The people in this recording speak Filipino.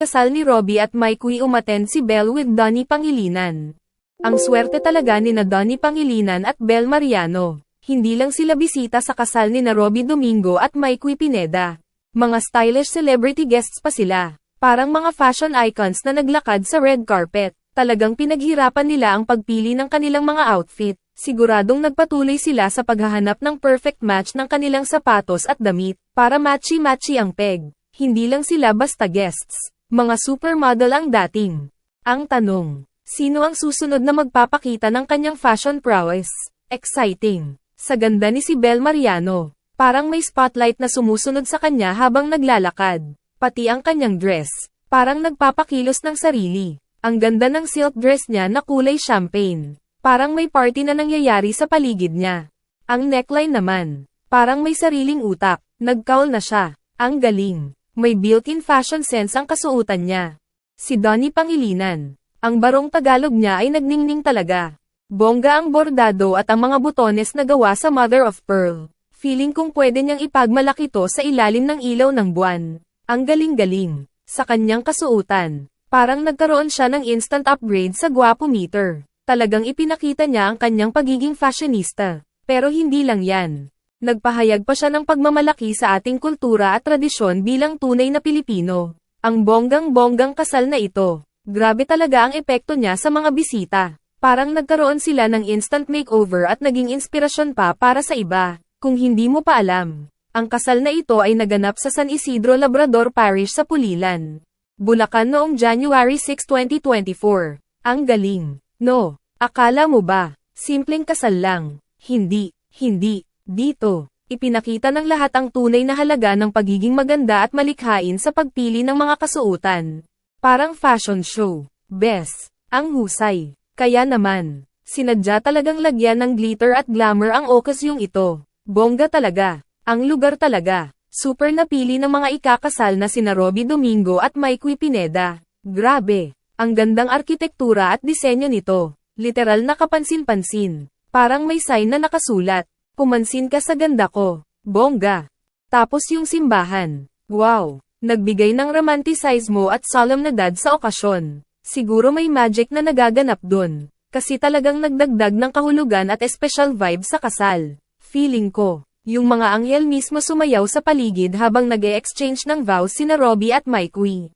kasal ni Robbie at Mikey umaten si Belle with Donnie Pangilinan. Ang swerte talaga ni na Donnie Pangilinan at Belle Mariano. Hindi lang sila bisita sa kasal ni na Robbie Domingo at Mikey Pineda. Mga stylish celebrity guests pa sila. Parang mga fashion icons na naglakad sa red carpet. Talagang pinaghirapan nila ang pagpili ng kanilang mga outfit. Siguradong nagpatuloy sila sa paghahanap ng perfect match ng kanilang sapatos at damit, para matchy-matchy ang peg. Hindi lang sila basta guests. Mga supermodel ang dating. Ang tanong, sino ang susunod na magpapakita ng kanyang fashion prowess? Exciting. Sa ganda ni si Belle Mariano. Parang may spotlight na sumusunod sa kanya habang naglalakad. Pati ang kanyang dress. Parang nagpapakilos ng sarili. Ang ganda ng silk dress niya na kulay champagne. Parang may party na nangyayari sa paligid niya. Ang neckline naman. Parang may sariling utak. Nagkaul na siya. Ang galing. May built-in fashion sense ang kasuotan niya. Si Donnie Pangilinan. Ang barong Tagalog niya ay nagningning talaga. Bongga ang bordado at ang mga butones na gawa sa Mother of Pearl. Feeling kong pwede niyang ipagmalaki to sa ilalim ng ilaw ng buwan. Ang galing-galing. Sa kanyang kasuotan. Parang nagkaroon siya ng instant upgrade sa gwapo meter. Talagang ipinakita niya ang kanyang pagiging fashionista. Pero hindi lang yan. Nagpahayag pa siya ng pagmamalaki sa ating kultura at tradisyon bilang tunay na Pilipino. Ang bonggang-bonggang kasal na ito. Grabe talaga ang epekto niya sa mga bisita. Parang nagkaroon sila ng instant makeover at naging inspirasyon pa para sa iba. Kung hindi mo pa alam, ang kasal na ito ay naganap sa San Isidro Labrador Parish sa Pulilan. Bulacan noong January 6, 2024. Ang galing. No, akala mo ba? Simpleng kasal lang. Hindi, hindi. Dito, ipinakita ng lahat ang tunay na halaga ng pagiging maganda at malikhain sa pagpili ng mga kasuotan. Parang fashion show. Bes, ang husay. Kaya naman, sinadya talagang lagyan ng glitter at glamour ang okasyong ito. Bongga talaga. Ang lugar talaga. Super napili ng mga ikakasal na sina Robbie Domingo at Mikey Pineda. Grabe. Ang gandang arkitektura at disenyo nito. Literal na kapansin-pansin. Parang may sign na nakasulat. Pumansin ka sa ganda ko. Bongga. Tapos yung simbahan. Wow. Nagbigay ng romanticismo at solemnidad sa okasyon. Siguro may magic na nagaganap dun. Kasi talagang nagdagdag ng kahulugan at espesyal vibe sa kasal. Feeling ko, yung mga anghel mismo sumayaw sa paligid habang nag exchange ng vows sina Robbie at Mikey.